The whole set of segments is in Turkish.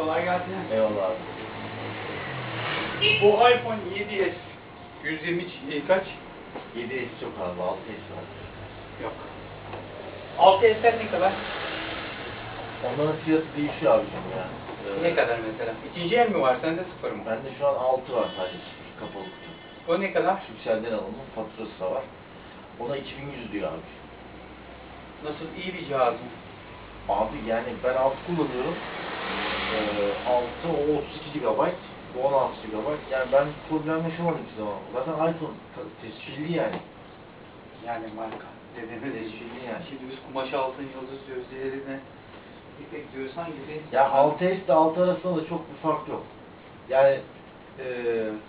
Kolay gelsin. Eyvallah abi. Bu iPhone 7s 120 e, kaç? 7S çok abi, 6S var. Yok. 6s'ler ne kadar? Onların fiyatı değişiyor abicim ya. Ee, Ne kadar mesela? İkinci el mi var? Sende sıfır mı? Bende şu an 6 var sadece sıfır kapalı kutu. O ne kadar? Türkcell'den alınma faturası da var. Ona 2100 diyor abi. Nasıl iyi bir cihaz mı? Abi yani ben 6 kullanıyorum. Ee, 6 o 32 GB, bu 16 GB. Yani ben problem yaşamadım hiçbir zaman. Zaten iPhone tescilli yani. Yani marka. Dediğimiz Tescilli yani. Şimdi biz kumaş altın yıldız gözlerine ipek diyoruz hangi bir? Ya 6S ile 6 arasında da çok bir fark yok. Yani e,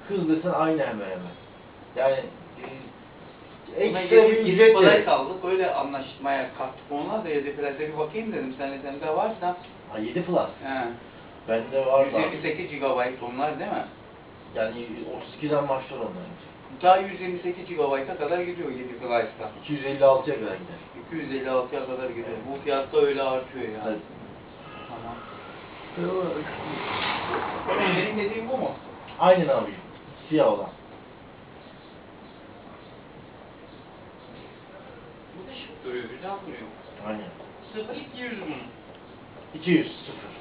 hız desen aynı hemen hemen. Yani e, Buna ekstra bir yedi ücret kolay kaldık. Öyle anlaşmaya kalktık. Onlar da yedi plase bir bakayım dedim. Sen sende varsa. Ha 7 Plus. He. Bende var da. 128 GB onlar değil mi? Yani 32'den başlar onlar. Daha 128 GB'a kadar gidiyor 7 Plus'ta. 256'ya kadar gider. 256'ya kadar gidiyor. Bu fiyatta öyle artıyor yani. Evet. Tamam. Benim dediğim bu mu? Aynen abi. Siyah olan. Duruyor, güzel duruyor. Aynen. 0200 bunun. 200 sıfır.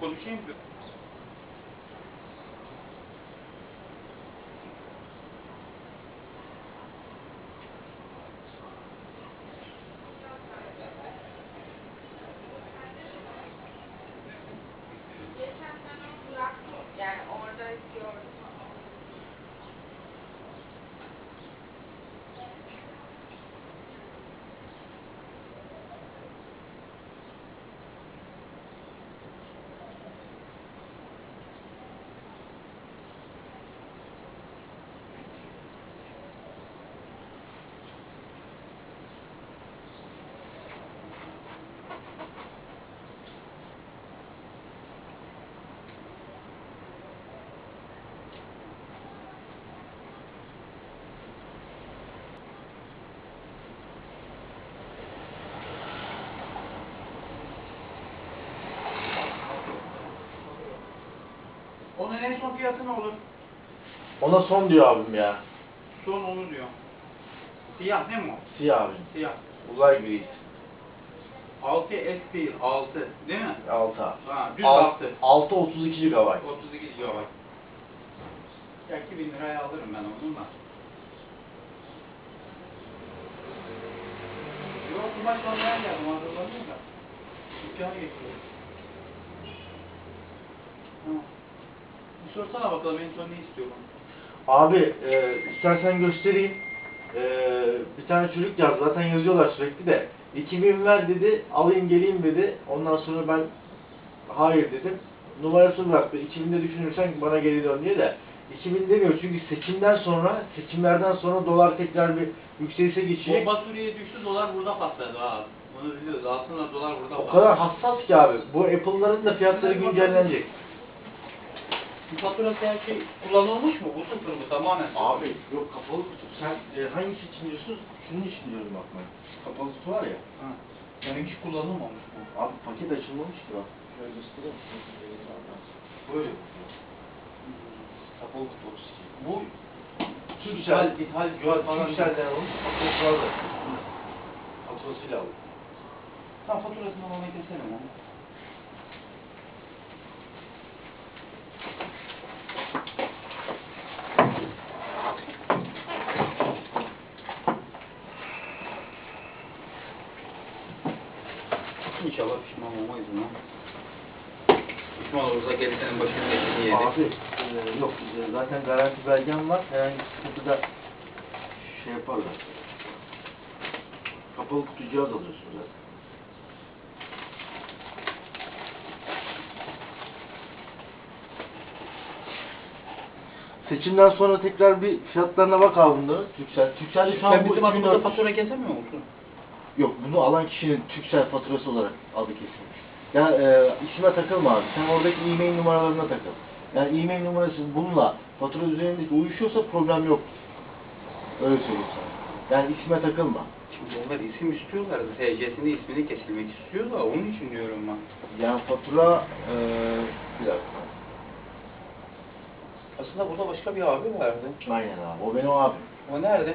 Konuşayım mı? Geçen sene bıraktım. Yani orada gördüm. Onun en son fiyatı ne olur? Ona son diyor abim ya. Son onu diyor. Siyah değil mi o? Siyah abim. Siyah. Uzay gri. 6 S değil, 6 değil mi? 6 abi. Ha, düz Alt- 6. 6 32 GB. 32 GB. Ya 2000 liraya alırım ben onu da. Yok kumaş almaya geldim hazırlanıyor da. Dükkana geçiyorum. Tamam. Sorsana bakalım en son ne istiyorum. Abi e, istersen göstereyim. E, bir tane çocuk yazdı. Zaten yazıyorlar sürekli de. 2000 ver dedi. Alayım geleyim dedi. Ondan sonra ben hayır dedim. Numarasını bıraktı. 2000'de düşünürsen bana geri dön diye de. 2000 demiyor çünkü seçimden sonra, seçimlerden sonra dolar tekrar bir yükselişe geçecek. Bomba Suriye'ye düştü, dolar burada patladı ha. Bunu biliyoruz. Aslında dolar burada O patladı. kadar hassas ki abi. Bu Apple'ların da fiyatları güncellenecek. Bu faturası her şey kullanılmış mı? Bu sıfır mı? Tamamen sıfır. Abi yok kapalı kutu. Sen e, hangisi için diyorsun? Şunun için diyorum bak ben. Kapalı kutu var ya. Ha. Yani hiç kullanılmamış bu. Abi paket açılmamış ki bak. Şöyle göstereyim. Böyle. Kapalı kutu 32. Bu İthal, Türksel, ithal, Yok, falan. Türksel'den alınmış faturası var da. Faturasıyla aldım. Tamam faturasını bana keselim onu. İnşallah pişman olmayız buna. Pişman olursa geri senin başının etini yedik. Abi e, yok e, zaten garanti belgem var. Herhangi bir sıkıntıda şey yaparlar. Kapalı kutu cihaz alıyorsun zaten. Seçimden sonra tekrar bir fiyatlarına bak abi bunların. Türksel. Türksel'de şu an Sen bu bizim adımıza 2400. fatura kesemiyor musun? Yok bunu alan kişinin Türksel faturası olarak adı kesilmiş. Ya e, isme takılma abi. Sen oradaki e-mail numaralarına takıl. Yani e-mail numarası bununla fatura üzerindeki uyuşuyorsa problem yok. Öyle söyleyeyim sana. Yani isme takılma. Şimdi onlar isim istiyorlar. TC'sini ismini kesilmek istiyor da onun için diyorum ben. Yani fatura eee bir dakika. Aslında burada başka bir abi vardı. Aynen abi. O benim abim. O nerede?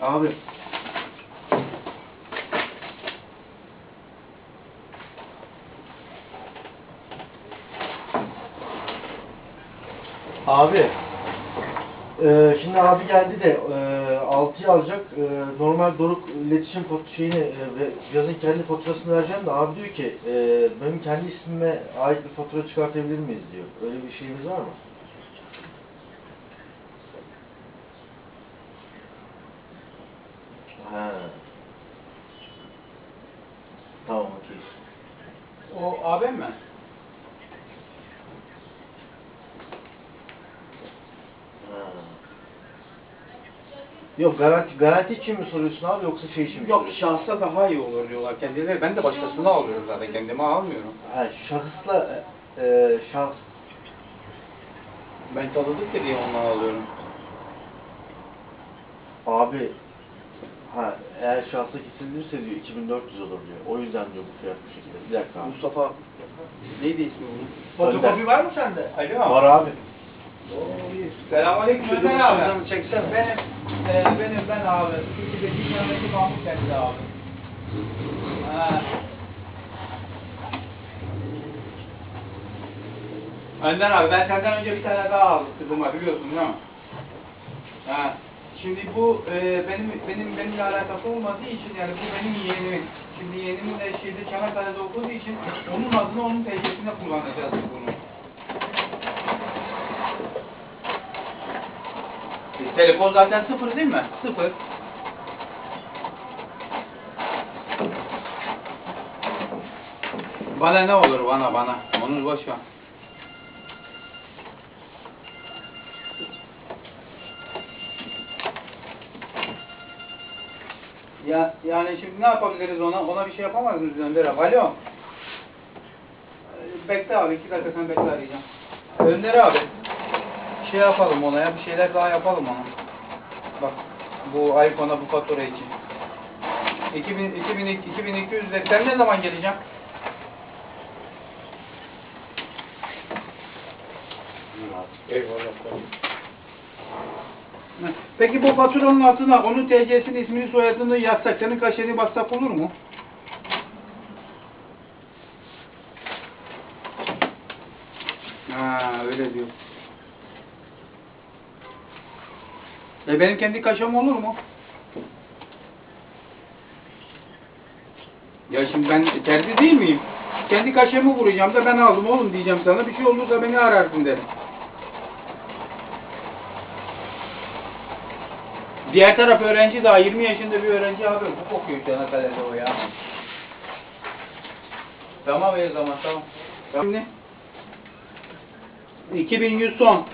Abi. Abi. Eee şimdi abi geldi de eee 6'yı alacak. Eee, normal Doruk iletişim fot şeyini eee, ve cihazın kendi faturasını vereceğim de abi diyor ki eee, benim kendi ismime ait bir fatura çıkartabilir miyiz diyor. Öyle bir şeyimiz var mı? Ha. Tamam okey. O abim mi? Ha. Yok garanti garanti için mi soruyorsun abi yoksa şey için mi Yok soruyorsun? şahsa daha iyi olur diyorlar kendileri. Ben de başkasını alıyorum zaten kendimi almıyorum. Ha, şahısla e, şahs Ben tanıdık diye ondan alıyorum. abi ha eğer şahsa kesilirse diyor 2400 olur diyor. O yüzden diyor bu fiyat bu şekilde. Bir dakika abi. Mustafa neydi ismi bunun? Fotokopi var mı sende? Alo. Var abi. Selamünaleyküm Ömer abi. çeksene. Benim, benim ben abi. İkideki yanındaki Mahmut kendi abi. Ha. Önder abi ben senden önce bir tane daha aldım kızıma biliyorsun değil mi? Ha. Şimdi bu e, benim benim benimle alakası olmadığı için yani bu benim yeğenimin. Şimdi yeğenimin de şeyde Çanakkale'de okuduğu için onun adını onun TC'sine kullanacağız bunu. E, Telefon zaten sıfır değil mi? Sıfır. Bana ne olur bana bana. Onu boş ver. Ya yani şimdi ne yapabiliriz ona? Ona bir şey yapamaz mıyız Önder abi? Alo. Ee, Bekle abi iki dakika sen bekle arayacağım. Önder abi. Şey yapalım ona ya bir şeyler daha yapalım ona. Bak bu iPhone'a bu fatura için. 2000, 2000, 2200 de sen ne zaman geleceksin? Eyvallah. Peki bu faturanın altına onun TC'sini, ismini, soyadını yazsak, senin kaşeni bassak olur mu? Ha öyle diyor. E benim kendi kaşem olur mu? Ya şimdi ben terzi değil miyim? Kendi kaşemi vuracağım da ben aldım oğlum diyeceğim sana. Bir şey olursa beni ararsın derim. Diğer taraf öğrenci daha 20 yaşında bir öğrenci abi hukuk okuyor Çanakkale'de o ya. Tamam o zaman tamam. Şimdi 2100 son.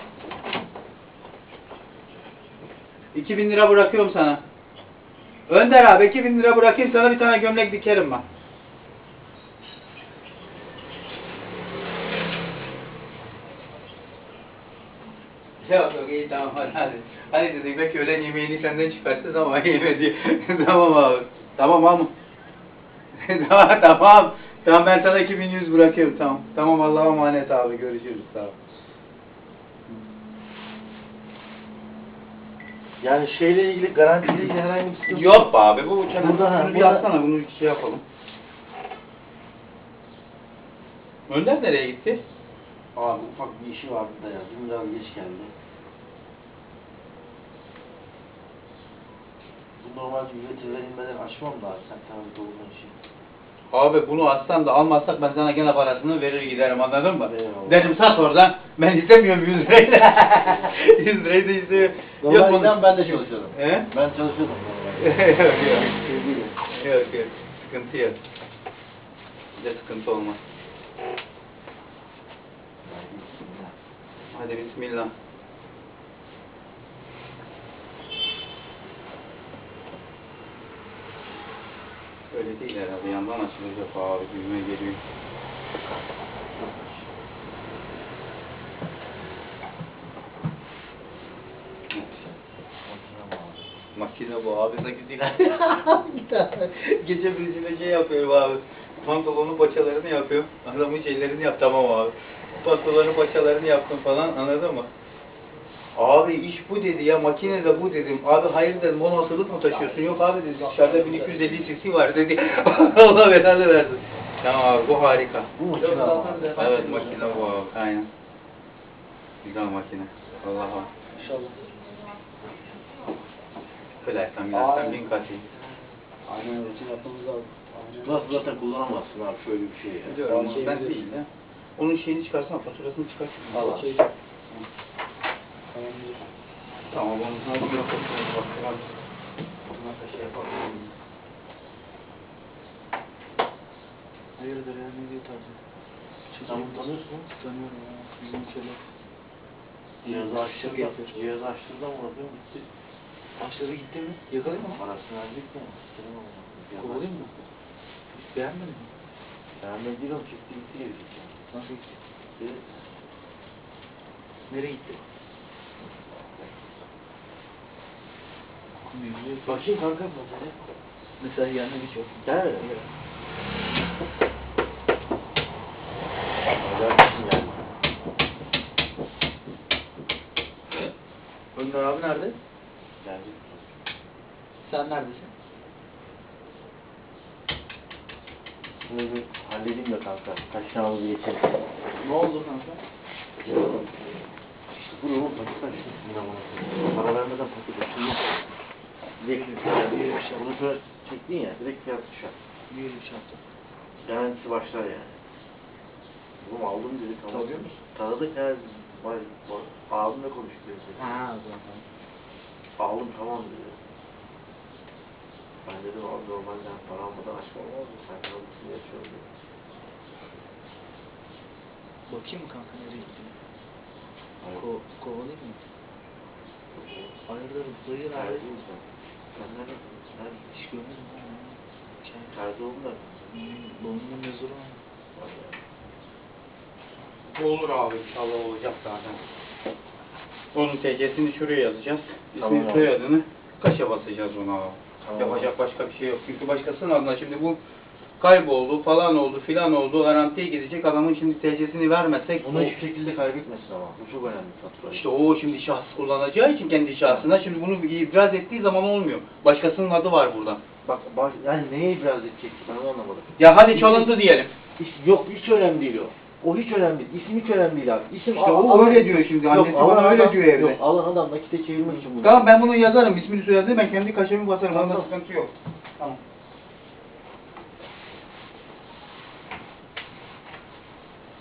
2000 lira bırakıyorum sana. Önder abi 2000 lira bırakayım sana bir tane gömlek dikerim ben. Yok yok iyi tamam hadi hadi. Hadi dedik belki öğlen yemeğini senden çıkarttı ama yemedi. tamam abi. Tamam abi. tamam tamam. Tamam ben sana 2100 bırakıyorum tamam. Tamam Allah'a emanet abi görüşürüz sağ Yani şeyle ilgili garantiyle ilgili herhangi bir sıkıntı Yok be abi bu çabuk Burada, ha, bunu bir burada- yazsana bunu bir şey yapalım. Önder nereye gitti? Abi ufak bir işi vardı da ya. Dün biraz geç geldi. Bu normalde ücreti verilmeden açmam da sen tabii doğrudan şey. Abi bunu atsan da almazsak ben sana gene parasını verir giderim anladın mı? Eyvallah. Derim sat oradan. Ben istemiyorum 100 lirayı da. 100 lirayı da istemiyorum. Yok Normalden ben de çalışıyordum. He? Ben çalışıyordum. yok yok. Yok yok. Sıkıntı yok. Bize sıkıntı olmaz. Hadi bismillah. Öyle değil herhalde. Yandan açılacak abi. Düğme geliyor. Makine bu abi güzel. Gece birisine şey yapıyorum abi. Pantolonun paçalarını yapıyorum. Adamın şeylerini yap tamam abi. Pantolonun paçalarını yaptım falan anladın mı? Abi iş bu dedi ya makine de bu dedim. Abi hayır dedim asılıp mı taşıyorsun? Yok abi dedi dışarıda 1250 cc var dedi. Allah belanı versin. Tamam abi bu harika. Bu makine. Evet makine bu abi aynen. Güzel makine. Allah'a. İnşallah. Flaştan gidersen bin kat iyi. Aynen lazım. Aynen. Nasıl zaten kullanamazsın abi şöyle bir şey ya. Biliyorum ama Şey ben değil ya. Onun şeyini çıkarsana, faturasını çıkar. Allah. Şey. Tamam, onu sana bir yapalım. Bak, bak. Bunlar da şey yapalım. Hayırdır ya ne diyor tarzı? Bunu tanıyorsun? Tanıyorum ya. Bizim şeyler. Cihazı açtırdı. Cihazı açtırdı ama bakıyorum gitti. Başları gitti mi? Yakalayayım mı? Parasını verecek mi? Gidelim ama. Kovalayayım mı? Hiç beğenmedin mi? Beğenmedi değil oğlum. Çekti gitti geri gitti. Nasıl gitti? Gitti. Nereye gitti? Bakayım kanka mesela. Mesela yanına geç yok. Gel öyle. Önder abi nerede? Sen neredesin? Bunu bir halledeyim de kanka. Kaç tane alıp geçelim. Ne oldu kanka? İşte bu yolun paket açtı. Para vermeden paket açtı. Direkt Bir şey Bunu şöyle çektin ya. Direkt fiyat düşer. Bir şey yaptın? Garantisi başlar yani. Oğlum aldım dedik. Tanıyor musun? Tanıdık ya. Abimle konuştuk. Ha o zaman. Aldım tamam dedi. Ben dedim abi normalde para almadan açmam olmaz mı? Sen kalırsın yaşıyorum dedim. Bakayım mı kanka nereye gitti? Hayır. Ko kovalayayım mı? Hayırdır dayı Terzi nerede? mi sen? Sen neredesin? Nerede? Hiç görmedim ben. Şey, Terzi oldun da. Babamın mezuru var. Olur abi, inşallah olacak zaten. Onun TC'sini şuraya yazacağız. Tamam İsmini abi. soyadını kaşa basacağız ona. Tamam Yapacak başka bir şey yok. Çünkü başkasının adına şimdi bu kayboldu, falan oldu, filan oldu, garantiye gidecek adamın şimdi TC'sini vermezsek Bunu o- hiçbir şekilde kaybetmesin ama. Bu çok önemli fatura. İşte o şimdi şahıs kullanacağı için kendi şahsına şimdi bunu ibraz ettiği zaman olmuyor. Başkasının adı var burada. Bak, baş, yani neye ibraz edecek ben onu anlamadım. Ya hadi çalındı diyelim. Hiç, yok hiç önemli değil o. O hiç önemli değil. İsim hiç önemli değil abi. İsim İşte o öyle diyor şimdi. Yok, Annesi bana öyle adam- diyor evde. Yok alan adam nakite çevirmek için bunu. Tamam ben bunu yazarım. İsmini soyadını ben kendi kaşemi basarım. Tamam. Onda sıkıntı yok. Tamam.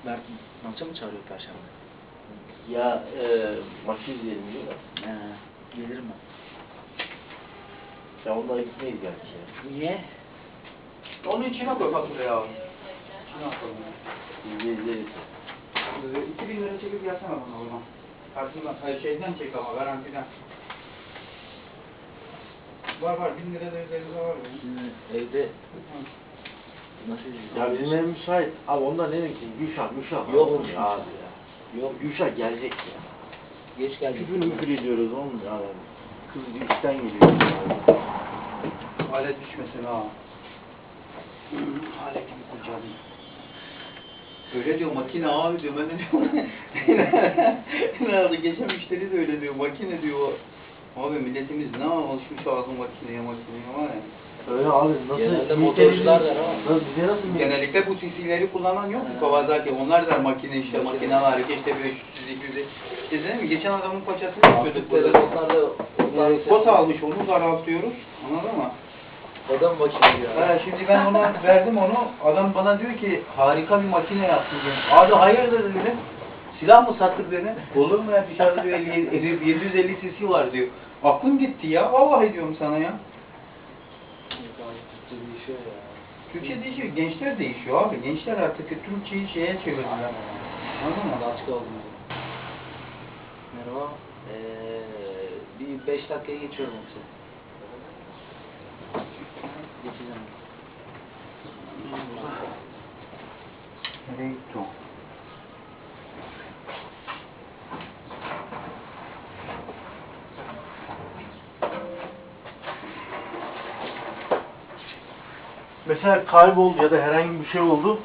Mert maça mı çağırıyor perşembe? Ya e, maçı izleyelim diyor da. He. Gelirim ben. Ya onlara gitmeyiz ya. Niye? Onun içine koy faturayı abi. İçine atalım. İzleriz. Ee, 2000 lira çekip gelsene bana oradan. Kartından, hayır şeyden çek ama garantiden. Var var 1000 lira da üzerinde var benim. Şimdi evde nasıl Ya bizim ev müsait. Abi ondan ne demek ki? Gülşah, Gülşah. Yok Olmuyor Gülşah. abi ya. Yok. Gülşah gelecek ya. Geç geldi. Küfür müfür ediyoruz olmuyor abi. Kız işten geliyor. Alet düşmesin ha. Aletimi kurcalayayım. Öyle diyor makine abi diyor ben de diyorum. ne oldu geçen müşteri de öyle diyor makine diyor. Abi milletimiz ne alışmış ağzı makineye makineye var ya. Öyle abi nasıl? Genelde motorcular der ama. Bize nasıl mi- Genellikle bu CC'leri kullanan yok mu Kawasaki? Onlar da makine işte makine var ki işte 500 200 İşte dedim mi geçen adamın paçasını yapıyorduk burada. onlar Ee, Kota almış onu daraltıyoruz. Anladın mı? O da mı makine ya? Ha, şimdi ben ona verdim onu. Adam bana diyor ki harika bir makine yaptın diyor. Abi hayırdır dedim. Silah mı sattık dedim. Olur mu ya dışarıda diyor 50 750 cc var diyor. Aklım gitti ya. Vallahi diyorum sana ya. Türkçe değişiyor ya. Türkçe değişiyor. Gençler değişiyor abi. Gençler artık Türkçeyi şeye çevirdiler. Anladın mı? Laçka oldum. Merhaba. Ee, bir 5 dakikaya geçiyorum yoksa. Geçeceğim. Nereye gitti o? Mesela kayboldu ya da herhangi bir şey oldu.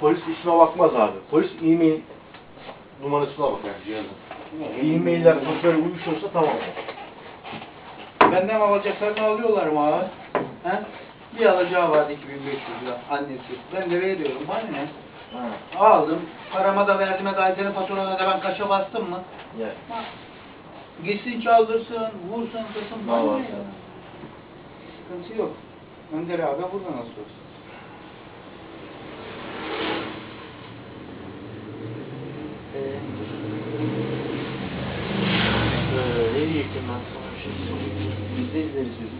Polis işine bakmaz abi. Polis e-mail numarasına bakar cihazın. E-mailler sosyal uyuşuyorsa tamam. Benden alacaklarını alıyorlar mı abi? He? Bir alacağı vardı 2500 lira annesi. Ben de veriyorum. Bana ne? Ha. Aldım. Parama da verdim. Gaysenin patrona da ben kaşa bastım mı? Ya. Gitsin çaldırsın, vursun, kırsın. Bana ne ya? Sıkıntı yok. Önder abi burada nasıl olsun? Ee, Ee, ne diyecektim ben sana bir şey söyleyeyim. biz de izleriz. Biz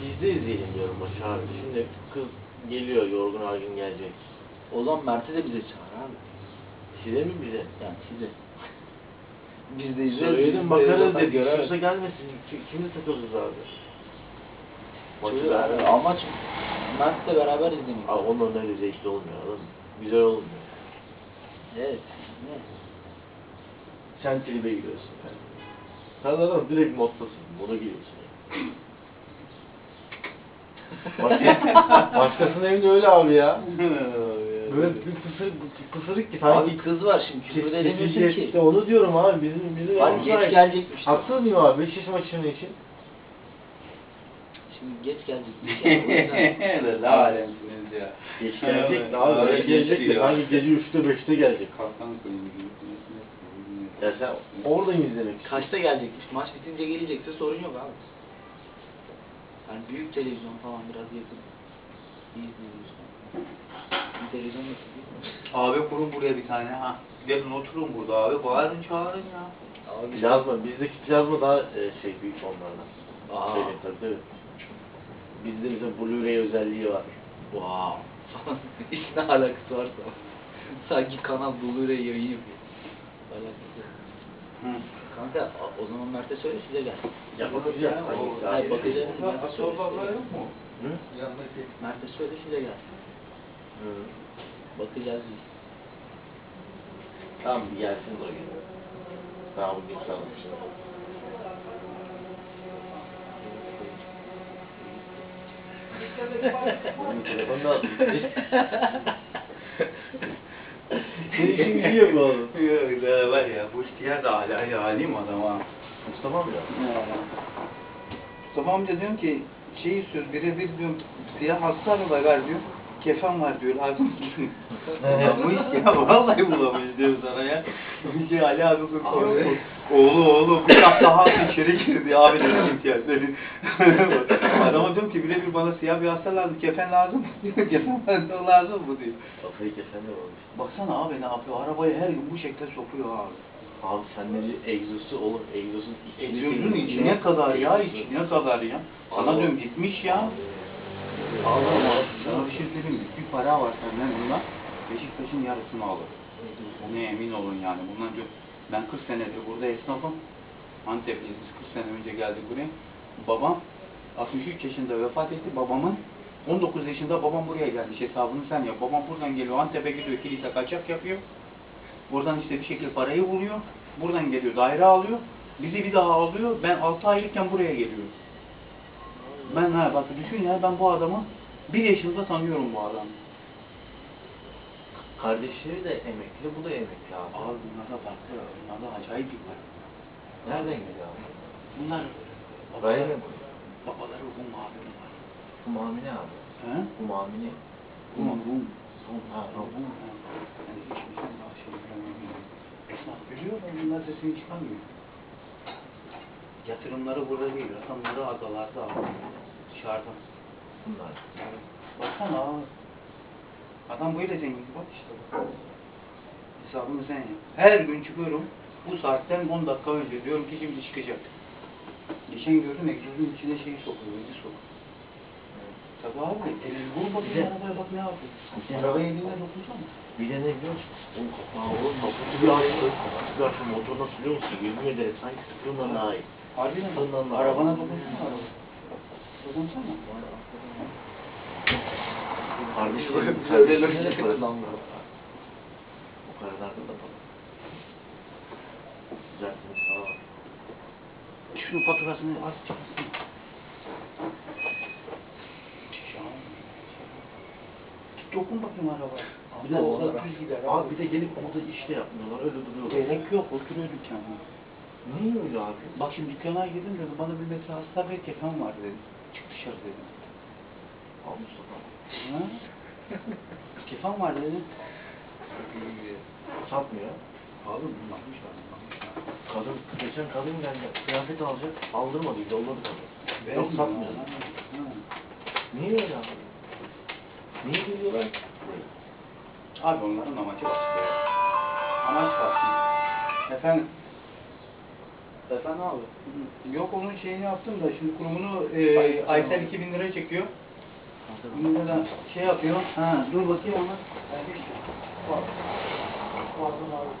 de izleyelim diyorum maçı abi. Şimdi kız geliyor yorgun argın gelecek. O zaman Mert'i de bize çağır abi. Size mi bize? Yani size. Biz de izleriz. Söyledim bakarız göreriz. Yoksa gelmesin. Ki- Kimi takılırız abi? Maçı Şöyle abi. Amaç Mert'le beraber izlemek. Abi onların öyle zevkli olmuyor anladın mı? Güzel olmuyor. Evet. Ne? Sen tribe giriyorsun yani. Sen zaten direkt moddasın. Bunu giriyorsun. Başka, başkasının evinde öyle abi ya. Böyle bir kısır, kısırık ki sanki Abi kız var şimdi küfür de edemiyorsun ki. İşte onu diyorum abi bizim bizim Hani geç gelecekmiş. Haksız mıyım abi Beşiktaş maçının için? Şimdi geç gelecekmiş. ya, o yüzden. Öyle ne alemsiniz ya. Geç gelecek de abi öyle gelecek de sanki gece 3'te 5'te gelecek. Kalkan koyayım. Ya sen orada mı izlemek istiyorsun? Kaçta gelecekmiş? Maç bitince gelecekse sorun yok abi. Yani büyük televizyon falan biraz yakın. İyi televizyon. Bir televizyon nasıl değil mi? Abi kurun buraya bir tane ha. Gelin oturun burada abi. Bağırın çağırın ya. Abi Plazma, bizdeki plazma daha e, şey büyük onlardan. Aa. Söyleyeyim tabii tabii. Bizde mesela Blu-ray özelliği var. Wow. Hiç ne alakası varsa. Sanki kanal Blu-ray yayın yapıyor. Alakası yok. Hı. Kanka o- zaman Mert'e söyle size gel. Ya bakacağız. Hayır, bakacağız. Ha, Sorbalar yok mu? Hı? Yanındaki. Mert'e söyle size gel. Hı. Bakacağız biz. Tamam bir gelsin de o gün. Daha bugün sanmıştım. Benim telefonu da Senin oğlum. Yok da var ya bu ihtiyar da hala halim adam ha. Mustafa mı ya? Mustafa amca diyorum ki şey istiyoruz birebir diyorum siyah hasta var diyor. Kefen var diyor lazım. Bulamış ya vallahi bulamış diyorum sana ya. Bir şey Ali abi. Abi. Oğlu oğlu bu hafta daha içeri girdi abi dedi ihtiyar dedi. Adama diyorum ki birebir bana siyah bir hasta lazım kefen lazım. Diyor kefen lazım bu diyor. Kafayı kesen de olmuş. Baksana abi ne yapıyor arabayı her gün bu şekilde sokuyor abi. Abi sen ne diyorsun? Egzosu oğlum egzosun içini Egzozun içine kadar ya, içine kadar ya. Sana diyorum gitmiş ya. Allah. Sana bir şey söyleyeyim mi? Bir para var senden bundan. Beşiktaş'ın yarısını alır. Buna emin olun yani. Bundan diyor, ben 40 senedir burada esnafım. Antepliyiz biz 40 sene önce geldik buraya. Babam 63 yaşında vefat etti. Babamın 19 yaşında babam buraya gelmiş hesabını sen yap. Babam buradan geliyor Antep'e gidiyor kilise kaçak yapıyor. Buradan işte bir şekilde parayı buluyor. Buradan geliyor daire alıyor. Bizi bir daha alıyor. Ben 6 aylıkken buraya geliyorum. Ben ha bak düşün ya ben bu adamı bir yaşında tanıyorum bu adamı. Kardeşleri de emekli, bu da emekli abi. Abi bunlarda farklı. Bunlarda acayip bir var. Nereden geliyor abi? Bunlar Parayla mı? babaları Rum abi bunlar. Bu mamine abi. He? Bu mamine. Rum Rum. Rum, ha, Rum. Rum. Yani içimizden daha şey bilemiyorum. Esnaf biliyor ama bunlar sesini çıkarmıyor. Yatırımları burada değil, rakamları adalarda abi. Dışarıda. bunlar. Baksana abi. Adam böyle zengin bak işte. Hesabını sen yap. Her gün çıkıyorum. Bu saatten 10 dakika önce diyorum ki şimdi çıkacak. Geçen gördüm egzozun içine şeyi sokuyor, önce sokuyor. Tabii abi, elini vur bakayım arabaya bak ne yapıyor. Arabaya eline dokunsana. Bir de ne biliyor musun? Oğlum kapağı oğlum kapağı bir açtı. Bir açtı motor nasıl biliyor musun? Yemin ederim sanki sıkığından daha Ondan mi? Arabana dokunsana araba. Dokunsana. Kardeşim böyle kullanmıyor. O kararlarda da falan. Güzelsiniz sağ ol. Şunun faturasını az çıksın. Dokun bakayım arabaya. Bir de onlar, düz gider. abi bir de gelip orada işte yapmıyorlar öyle duruyorlar. Gerek yok, oturuyor dükkanda. Niye öyle abi? Bak şimdi dükkana girdim dedi, bana bir metre hasta ve kefen var dedi. Çık dışarı dedi. Al Mustafa. Ha? kefen var dedi. Satmıyor. Abi bunlarmış var. Kadın, geçen kadın geldi. Kıyafet alacak. Aldırmadı. Yolladı kadın. Yok satmıyor. Niye öyle abi? Niye geliyorlar? Abi onların amacı başka. Amaç başka. Efendim? Efendim abi? Yok onun şeyini yaptım da şimdi kurumunu e, Aysel 2000 lira çekiyor. Bunu da şey yapıyor. Ha, dur bakayım ama. Pardon abi.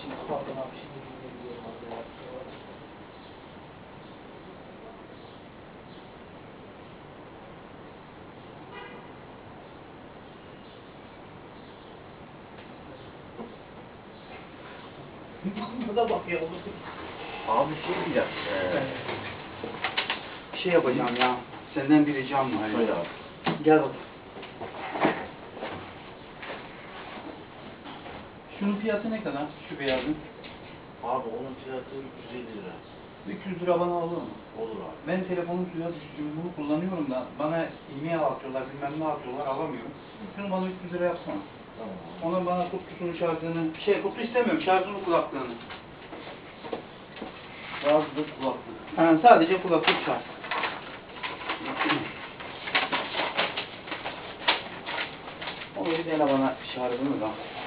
Şimdi pardon abi şimdi dinleyebiliyorum abi. ya. Bu da bakıyor. Abi şey diyeceğim. Ee, Bir şey yapacağım ya. Senden bir ricam var. söyle ya. abi. Gel bak. Şunun fiyatı ne kadar? Şu beyazın. Abi onun fiyatı 350 lira. 300 lira bana alır mı? Olur abi. Ben telefonum suya düştü, bunu kullanıyorum da bana e-mail atıyorlar, bilmem ne atıyorlar, alamıyorum. Şunu bana 300 lira yapsana. Tamam. Ona bana kutusunu, şarjını, şey kutu istemiyorum, şarjını, kulaklığını. Bazı kulaklık. Ha, sadece kulaklık şarj. Onu bir bana? Şurada mı? Dur